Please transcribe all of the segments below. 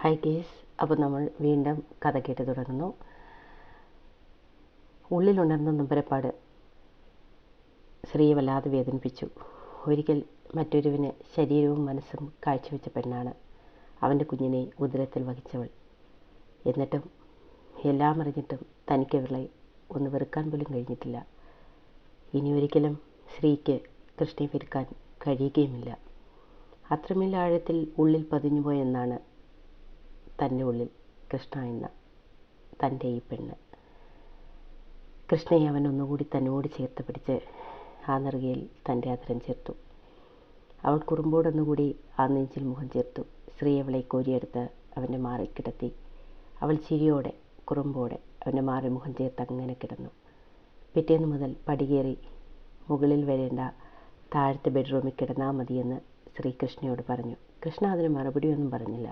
Hi case അപ്പോൾ നമ്മൾ വീണ്ടും കഥ കേട്ട് തുടങ്ങുന്നു. ഉള്ളിലുണർന്ന നൊമ്പരപ്പാട് സ്ത്രീയെ വല്ലാതെ വേദനിപ്പിച്ചു. ഒരിക്കൽ മറ്റൊരുവിന് ശരീരവും മനസ്സും കാഴ്ചവെച്ച പെണ്ണാണ്. അവന്റെ കുഞ്ഞിനെ ഉദരത്തിൽ വഹിച്ചവൾ. എന്നിട്ടും എല്ലാം അറിഞ്ഞിട്ടും തനിക്ക് അവളെ ഒന്ന് വെറുക്കാൻ പോലും കഴിഞ്ഞിട്ടില്ല. ഇനി ഒരിക്കലും സ്ത്രീക്ക് കൃഷ്ണയെ വെറുക്കാൻ കഴിയുകയുമില്ല. അത്രമേൽ ആഴത്തിൽ ഉള്ളിൽ പതിഞ്ഞുപോയെന്നാണ് തന്റെ ഉള്ളിൽ കൃഷ്ണ എന്ന തന്റെ ഈ പെണ്ണ്. കൃഷ്ണയെ അവൻ ഒന്നുകൂടി തന്നോട് ചേർത്ത് പിടിച്ച് ആ നെറുകയിൽ തന്റെ അതരം ചേർത്തു. അവൾ കുറുമ്പോടൊന്നുകൂടി ആ നെഞ്ചിൽ മുഖം ചേർത്തു. സ്ത്രീ അവളെ കോരിയെടുത്ത് അവന്റെ മാറിൽ കിടത്തി. അവൾ ചിരിയോടെ കുറുമ്പോടെ അവന്റെ മാറി മുഖം ചേർത്ത് അങ്ങനെ കിടന്നു. പിറ്റേന്ന് മുതൽ പടികേറി മുകളിൽ വരേണ്ട താഴത്തെ ബെഡ്റൂമിൽ കിടന്നാൽ മതിയെന്ന് ശ്രീകൃഷ്ണയോട് പറഞ്ഞു. കൃഷ്ണ അതിന് മറുപടിയൊന്നും പറഞ്ഞില്ല.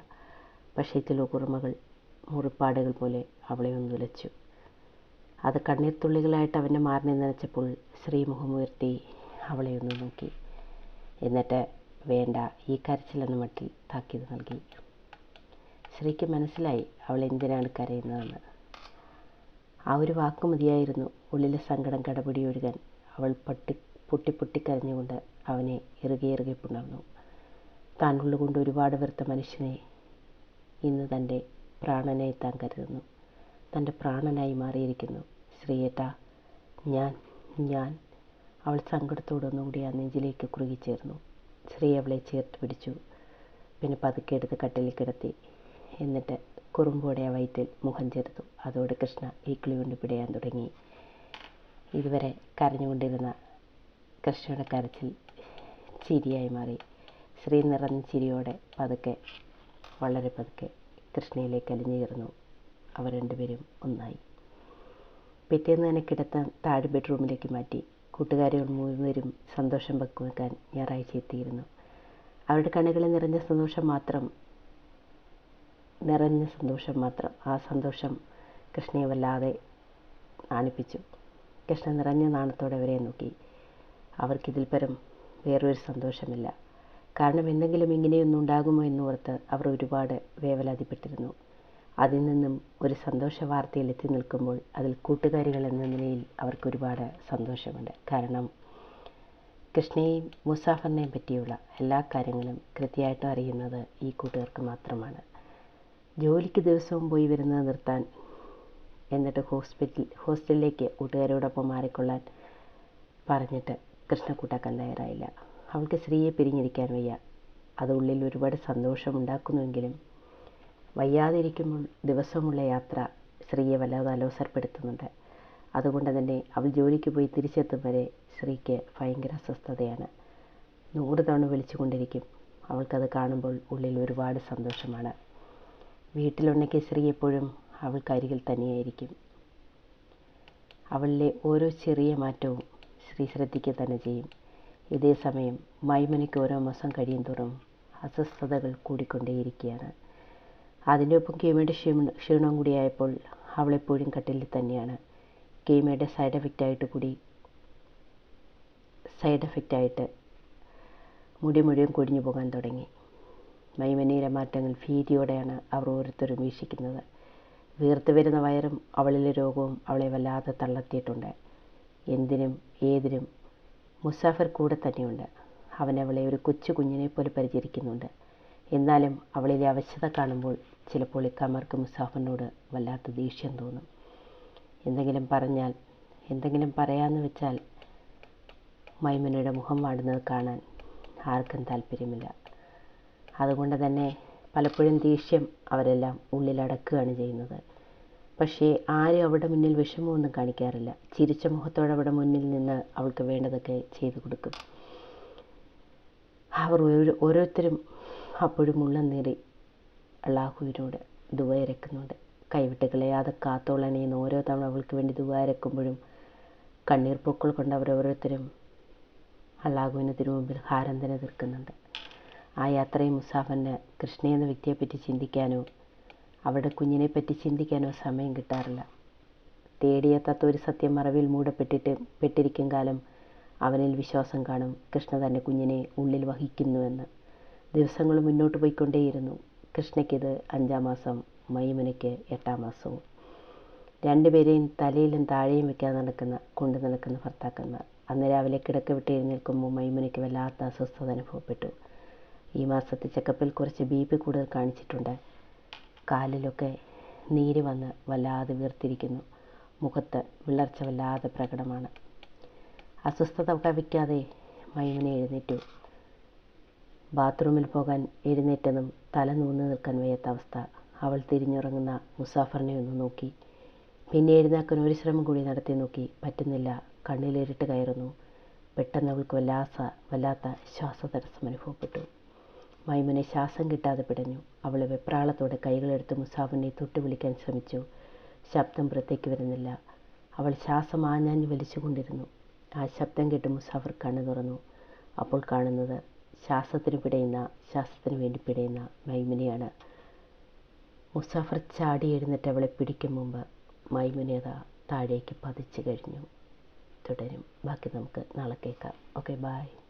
പക്ഷേ തിലോക്കുറുമകൾ കുറുമകൾ മുറിപ്പാടുകൾ പോലെ അവളെ ഒന്ന് ഉലച്ചു അത് കണ്ണീർ തുള്ളികളായിട്ട് അവന്റെ മാറിനെ നനച്ചപ്പോൾ ശ്രീ മുഖമുയർത്തി അവളെ ഒന്ന് നോക്കി. എന്നിട്ട് വേണ്ട ഈ കരച്ചിലെന്ന മട്ടിൽ താക്കീത് നൽകി. ശ്രീക്ക് മനസ്സിലായി അവൾ എന്തിനാണ് കരയുന്നതെന്ന്. ആ ഒരു വാക്ക് മതിയായിരുന്നു. ഉള്ളിലെ സങ്കടം കടപിടി ഒഴുകാൻ അവൾ പൊട്ടി പൊട്ടി പൊട്ടിക്കരഞ്ഞുകൊണ്ട് അവനെ ഇറുകെ ഇറുകെ പുണർന്നു. താൻ ഉള്ളുകൊണ്ട് ഒരുപാട് വെറുത്ത മനുഷ്യനെ ഇന്ന് തന്റെ പ്രാണനായി താൻ കരുതുന്നു. തന്റെ പ്രാണനായി മാറിയിരിക്കുന്നു. ശ്രീയേട്ട ഞാൻ ഞാൻ അവൾ സങ്കടത്തോടൊന്നുകൂടി ആ നെഞ്ചിലേക്ക് കുറുകി ചേർന്നു. ശ്രീ അവളെ ചേർത്ത് പിടിച്ചു. പിന്നെ പതുക്കെ എടുത്ത് കട്ടിലിൽ കിടത്തി. എന്നിട്ട് കുറുമ്പോടെ ആ വയറ്റിൽ മുഖം ചേർത്തു അതോടെ കൃഷ്ണ ഈക്കിളി കൊണ്ട് പിടയാൻ തുടങ്ങി. ഇതുവരെ കരഞ്ഞുകൊണ്ടിരുന്ന കൃഷ്ണയുടെ കരച്ചിൽ ചിരിയായി മാറി. ശ്രീ നിറഞ്ഞ ചിരിയോടെ പതുക്കെ വളരെ പതുക്കെ കൃഷ്ണയിലേക്ക് അലിഞ്ഞുചേർന്നു അവർ രണ്ടുപേരും ഒന്നായി. പിറ്റേന്ന് തന്നെ കിടത്താൻ താഴെ ബെഡ്റൂമിലേക്ക് മാറ്റി കൂട്ടുകാരികൾ മൂന്നുപേരും സന്തോഷം പങ്കുവെക്കാൻ ഞായറാഴ്ച എത്തിയിരുന്നു. അവരുടെ കണ്ണുകളിൽ നിറഞ്ഞ സന്തോഷം മാത്രം നിറഞ്ഞ സന്തോഷം മാത്രം ആ സന്തോഷം കൃഷ്ണയെ വല്ലാതെ നാണിപ്പിച്ചു. കൃഷ്ണ നിറഞ്ഞ നാണത്തോടെ അവരെ നോക്കി. അവർക്കിതിൽ പരം വേറൊരു സന്തോഷമില്ല. കാരണം എന്തെങ്കിലും ഇങ്ങനെയൊന്നും ഉണ്ടാകുമോ എന്ന് ഓർത്ത് അവർ ഒരുപാട് വേവലാതിപ്പെട്ടിരുന്നു. അതിൽ നിന്നും ഒരു സന്തോഷ വാർത്തയിൽ എത്തി നിൽക്കുമ്പോൾ അതിൽ കൂട്ടുകാരികൾ എന്ന നിലയിൽ അവർക്ക് ഒരുപാട് സന്തോഷമുണ്ട്. കാരണം കൃഷ്ണയെയും മുസാഫറിനെയും പറ്റിയുള്ള എല്ലാ കാര്യങ്ങളും കൃത്യമായിട്ടും അറിയുന്നത് ഈ കൂട്ടുകാർക്ക് മാത്രമാണ്. ജോലിക്ക് ദിവസവും പോയി വരുന്നത് നിർത്താൻ എന്നിട്ട് ഹോസ്പിറ്റൽ ഹോസ്റ്റലിലേക്ക് കൂട്ടുകാരോടൊപ്പം മാറിക്കൊള്ളാൻ പറഞ്ഞിട്ട് കൃഷ്ണക്കൂട്ടാക്കാൻ തയ്യാറായില്ല. അവൾക്ക് സ്ത്രീയെ പിരിഞ്ഞിരിക്കാൻ വയ്യ. അത് ഉള്ളിൽ ഒരുപാട് സന്തോഷമുണ്ടാക്കുന്നുവെങ്കിലും വയ്യാതിരിക്കുമ്പോൾ ദിവസമുള്ള യാത്ര സ്ത്രീയെ വല്ലാതെ അലോസരപ്പെടുത്തുന്നുണ്ട്. അതുകൊണ്ട് തന്നെ അവൾ ജോലിക്ക് പോയി തിരിച്ചെത്തും വരെ സ്ത്രീക്ക് ഭയങ്കര അസ്വസ്ഥതയാണ്. നൂറ് തവണ വിളിച്ചുകൊണ്ടിരിക്കും. അവൾക്കത് കാണുമ്പോൾ ഉള്ളിൽ ഒരുപാട് സന്തോഷമാണ്. വീട്ടിലുണ്ടെങ്കിൽ സ്ത്രീ എപ്പോഴും അവൾക്കരികിൽ തന്നെയായിരിക്കും. അവളിലെ ഓരോ ചെറിയ മാറ്റവും സ്ത്രീ ശ്രദ്ധിക്കുക തന്നെ ചെയ്യും. ഇതേ സമയം മൈമനയ്ക്ക് ഓരോ മാസം കഴിയും തോറും അസ്വസ്ഥതകൾ കൂടിക്കൊണ്ടേയിരിക്കുകയാണ്. അതിന്റെ ഒപ്പം കീമയുടെ ക്ഷീണ ക്ഷീണവും കൂടിയായപ്പോൾ അവളെപ്പോഴും കട്ടിലിൽ തന്നെയാണ്. കീമയുടെ സൈഡ് എഫക്റ്റായിട്ട് കൂടി സൈഡ് എഫക്റ്റായിട്ട് മുടി മുഴുവൻ കൊഴിഞ്ഞു പോകാൻ തുടങ്ങി. മൈമനീരെ മാറ്റങ്ങൾ ഭീതിയോടെയാണ് അവർ ഓരോരുത്തരും വീക്ഷിക്കുന്നത്. വീർത്ത് വരുന്ന വയറും അവളിലെ രോഗവും അവളെ വല്ലാതെ തള്ളത്തിയിട്ടുണ്ട്. എന്തിനും ഏതിനും മുസാഫർ കൂടെ തന്നെയുണ്ട്. അവൻ അവളെ ഒരു കൊച്ചു കുഞ്ഞിനെ പോലെ പരിചരിക്കുന്നുണ്ട്. എന്നാലും അവളിലെ അവശത കാണുമ്പോൾ ചിലപ്പോൾ ഇക്കാമാർക്ക് മുസാഫറിനോട് വല്ലാത്ത ദേഷ്യം തോന്നും. എന്തെങ്കിലും പറഞ്ഞാൽ എന്തെങ്കിലും പറയാമെന്ന് വെച്ചാൽ മൈമനയുടെ മുഖം വാടുന്നത് കാണാൻ ആർക്കും താല്പര്യമില്ല അതുകൊണ്ട് തന്നെ പലപ്പോഴും ദേഷ്യം അവരെല്ലാം ഉള്ളിലടക്കുകയാണ് ചെയ്യുന്നത്. പക്ഷേ ആരും അവളുടെ മുന്നിൽ വിഷമമൊന്നും കാണിക്കാറില്ല. ചിരിച്ച മുഖത്തോടെ അവിടെ മുന്നിൽ നിന്ന് അവൾക്ക് വേണ്ടതൊക്കെ ചെയ്തു കൊടുക്കും. അവർ ഓരോരുത്തരും അപ്പോഴും ഉള്ളം നേറി അള്ളാഹുവിനോട് ദുബയരക്കുന്നുണ്ട് കൈവിട്ട് കളയാതെ കാത്തോളണേന്ന് ഓരോ തവണ അവൾക്ക് വേണ്ടി ദുബായരക്കുമ്പോഴും കണ്ണീർ പൊക്കൾ കൊണ്ട് അവർ ഓരോരുത്തരും അള്ളാഹുവിന് തിരുമുമ്പിൽ ഹാരം തന്നെ തീർക്കുന്നുണ്ട്. ആ യാത്രയും മുസാഫിന് കൃഷ്ണ എന്ന വ്യക്തിയെപ്പറ്റി ചിന്തിക്കാനോ അവരുടെ കുഞ്ഞിനെപ്പറ്റി ചിന്തിക്കാനോ സമയം കിട്ടാറില്ല. തേടിയെത്താത്ത ഒരു സത്യം മറവിൽ മൂടപ്പെട്ടിട്ട് പെട്ടിരിക്കും കാലം അവനിൽ വിശ്വാസം കാണും. കൃഷ്ണ തന്നെ കുഞ്ഞിനെ ഉള്ളിൽ വഹിക്കുന്നുവെന്ന്. ദിവസങ്ങൾ മുന്നോട്ട് പോയിക്കൊണ്ടേയിരുന്നു. കൃഷ്ണയ്ക്കിത് അഞ്ചാം മാസം മൈമുനയ്ക്ക് എട്ടാം മാസവും. രണ്ടുപേരെയും തലയിലും താഴെയും വെക്കാതെ നടക്കുന്ന കൊണ്ടു നടക്കുന്ന ഭർത്താക്കന്മാർ. അന്ന് രാവിലെ കിടക്ക വിട്ട് എഴുന്നേൽക്കുമ്പോൾ മൈമുനയ്ക്ക് വല്ലാത്ത അസ്വസ്ഥത അനുഭവപ്പെട്ടു. ഈ മാസത്തെ ചെക്കപ്പിൽ കുറച്ച് ബി പി കൂടുതൽ കാണിച്ചിട്ടുണ്ട്. കാലിലൊക്കെ നീര് വന്ന് വല്ലാതെ വീർത്തിരിക്കുന്നു. മുഖത്ത് വിളർച്ച വല്ലാതെ പ്രകടമാണ്. അസ്വസ്ഥത കവിക്കാതെ മൈമിനെ എഴുന്നേറ്റു. ബാത്റൂമിൽ പോകാൻ എഴുന്നേറ്റതും തല നൂന്നു നിൽക്കാൻ വയ്യാത്ത അവസ്ഥ. അവൾ തിരിഞ്ഞുറങ്ങുന്ന മുസാഫറിനെ ഒന്ന് നോക്കി. പിന്നെ എഴുന്നേക്കാൻ ഒരു ശ്രമം കൂടി നടത്തി നോക്കി. പറ്റുന്നില്ല. കണ്ണിലിരുട്ട് കയറുന്നു. പെട്ടെന്ന് അവൾക്ക് വല്ലാസ വല്ലാത്ത ശ്വാസതടസ്സം അനുഭവപ്പെട്ടു. മൈമുനെ ശ്വാസം കിട്ടാതെ പിടഞ്ഞു. അവൾ വെപ്രാളത്തോടെ കൈകളെടുത്ത് മുസാഫിനെ തൊട്ടു വിളിക്കാൻ ശ്രമിച്ചു. ശബ്ദം പുറത്തേക്ക് വരുന്നില്ല. അവൾ ശ്വാസം ആഞ്ഞാഞ്ഞു വലിച്ചുകൊണ്ടിരുന്നു. ആ ശബ്ദം കേട്ട് മുസാഫർ കണ്ണു തുറന്നു. അപ്പോൾ കാണുന്നത് ശ്വാസത്തിന് പിടയുന്ന ശ്വാസത്തിന് വേണ്ടി പിടയുന്ന മൈമിനെയാണ്. മുസാഫർ ചാടി എഴുന്നേറ്റ് അവളെ പിടിക്കും മുമ്പ് മൈമിനേത താഴേക്ക് പതിച്ചു കഴിഞ്ഞു. തുടരും. ബാക്കി നമുക്ക് നാളെ കേൾക്കാം. Okay bye